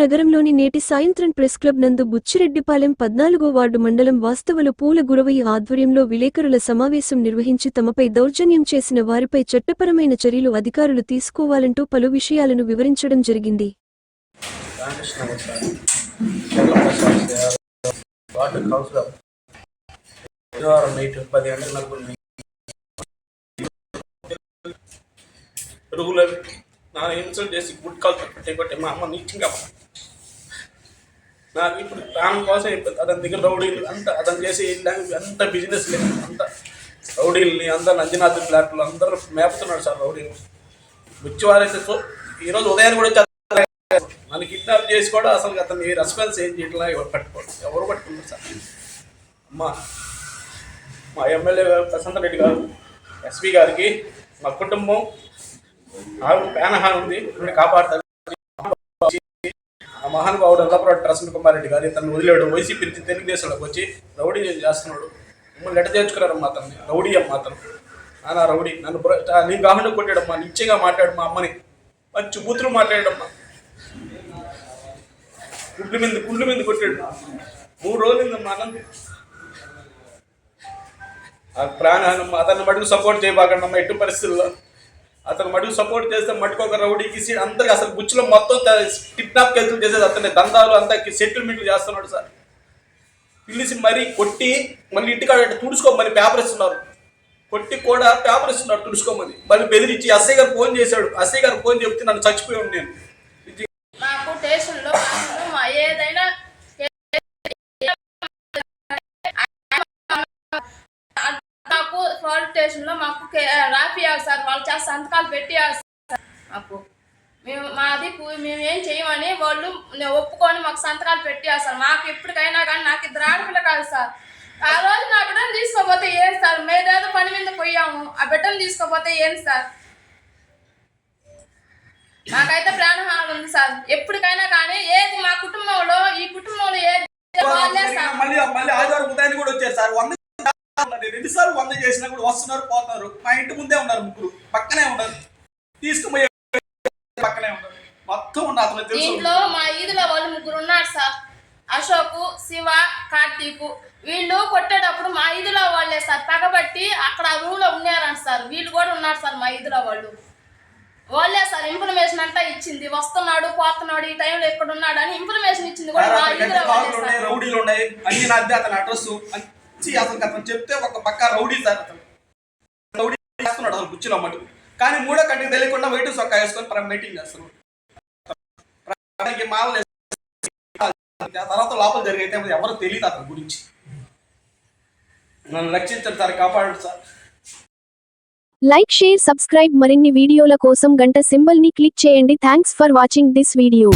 నగరంలోని నేటి సాయంత్రం ప్రెస్ క్లబ్ నందు బుచ్చిరెడ్డిపాలెం పద్నాలుగో వార్డు మండలం వాస్తవులు పూల గురవయ్య ఆధ్వర్యంలో విలేకరుల సమావేశం నిర్వహించి తమపై దౌర్జన్యం చేసిన వారిపై చట్టపరమైన చర్యలు అధికారులు తీసుకోవాలంటూ పలు విషయాలను వివరించడం జరిగింది. నా ఇన్సల్ట్ చేసి గుడ్ కాల్ పెట్టి మా అమ్మ నీచింగా నాకు ఇప్పుడు ప్రాణం కోసం ఇప్పుడు అతని దగ్గర రౌడీలు అంత అతను చేసి ఇలాంటి అంత బిజినెస్ లేదు అంత రౌడీల్ని అందరు నంజనాథ్ ఫ్లాట్లు అందరూ మేపుతున్నాడు సార్ రౌడీలు వచ్చేవారైతే సో ఈరోజు ఉదయాన్ని కూడా వచ్చారు. నన్ను కిడ్నాప్ చేసి కూడా అసలు అతను రెస్పాన్స్ ఏం చేయట్లా ఎవరు పట్టుకోడు ఎవరు పట్టుకున్నారు సార్ అమ్మా మా ఎమ్మెల్యే ప్రశాంత్ రెడ్డి గారు ఎస్పీ గారికి మా కుటుంబం ఆవిడ పేనహాన్ ఉంది కాపాడుతారు మహానుభావుడు అల్లపురం ప్రసన్న కుమార్ రెడ్డి గారు ఇతను వదిలేడు. వైసీపీ నుంచి తెలుగుదేశంలోకి వచ్చి రౌడీ చేస్తున్నాడు. మిమ్మల్ని ఎట చేర్చుకున్నారమ్మా అతన్ని రౌడీ అమ్మ అతను నానా రౌడీ. నన్ను బ్ర- నీ కొట్టాడమ్మా. నిత్యంగా మాట్లాడు మా అమ్మని. మంచి బూతులు మాట్లాడమ్మా. గుడ్ల మీద గుండ్ల మీద కొట్టాడు. మూడు రోజులు మా అన్నం. ప్రాణ అతన్ని మటుకు సపోర్ట్ చేయబాకండి అమ్మ ఎట్టి పరిస్థితుల్లో. అతను మటుకు సపోర్ట్ చేస్తే మటుకు ఒక రౌడీకి సీ- అందరికి అసలు బుచ్చులో మొత్తం కిడ్నాప్ కేసులు చేసేది అతని. దందాలు అంతా సెటిల్మెంట్లు చేస్తున్నాడు సార్. పిలిచి మరీ కొట్టి మళ్ళీ ఇంటికాడ తుడుచుకోమని పేపర్ ఇస్తున్నారు. కొట్టి కూడా పేపర్ ఇస్తున్నారు తుడుచుకోమని. మళ్ళీ బెదిరించి అస్సయ్య గారు ఫోన్ చేశాడు. అస్సయ్య గారు ఫోన్ చెప్తే నన్ను చచ్చిపోయి నేను ఇది మాకు స్టేషన్లో అసలు మా ఏదైనా మాకు స్టేషన్లో మాకు రాపియాలి సార్. వాళ్ళు చేత సంతకాలు పెట్టియాలి సార్. మాకు. మేము మాది మేము ఏం చేయమని వాళ్ళు ఒప్పుకొని మాకు సంతకాలు పెట్టియాలి సార్. మాకు ఎప్పటికైనా కానీ నాకు ఇద్దరు ఆడపిల్ల కాదు సార్. ఆ రోజు నా బిడ్డను తీసుకోపోతే ఏం సార్? మేదేదో పని మీద పోయాము. ఆ బిడ్డను తీసుకోపోతే ఏం సార్? నాకైతే ప్రాణహాని ఉంది సార్. ఎప్పటికైనా కానీ ఏది మా కుటుంబంలో ఈ కుటుంబంలో ఏది వాళ్ళే సార్ మళ్ళీ మళ్ళీ ఆదివారం ఉదయాన్ని కూడా వచ్చారు సార్ వంద రెండు సార్లు వంద చేసినా కూడా వస్తున్నారు పోతున్నారు. మా ఇంటి ముందే ఉన్నారు ముగ్గురు. పక్కనే ఉన్నారు. తీసుకుపోయే పక్కనే ఉన్నారు. మొత్తం ఉన్నారు అతను తెలుసు. దీంట్లో మా ఈదులో వాళ్ళు ముగ్గురు ఉన్నారు సార్. అశోక్ శివ కార్తీక్. వీళ్ళు కొట్టేటప్పుడు మా ఈదులో వాళ్ళే సార్. పగబట్టి అక్కడ ఆ రూమ్లో ఉన్నారంట సార్. వీళ్ళు కూడా ఉన్నారు సార్ మా ఈదులో వాళ్ళు. వాళ్ళే సార్ ఇన్ఫర్మేషన్ అంతా ఇచ్చింది. వస్తున్నాడు పోతున్నాడు ఈ టైంలో ఎక్కడ ఉన్నాడు అని ఇన్ఫర్మేషన్ ఇచ్చింది కూడా మా ఈదులో వాళ్ళే సార్. రౌడీలు ఉన్నాయి. అన్ని నాదే అతని అడ్రస్ అన్ని అసలు అతను చెప్తే ఒక పక్క రౌడీ సార్ అతను. రౌడీ చేస్తున్నాడు అసలు కుర్చీలో మటు. కానీ మూడో కంటికి తెలియకుండా వెయిట్ సొక్క వేసుకొని ప్ర- మీటింగ్ చేస్తున్నాడు దానికి మాలలు తర్వాత లోపల జరిగితే ఎవరు తెలియదు అతని గురించి. నన్ను రక్షించండి సార్ కాపాడండి సార్. లైక్ షేర్ సబ్స్క్రైబ్ మరిన్ని వీడియోల కోసం గంట సింబల్ని క్లిక్ చేయండి. Thanks for watching this video.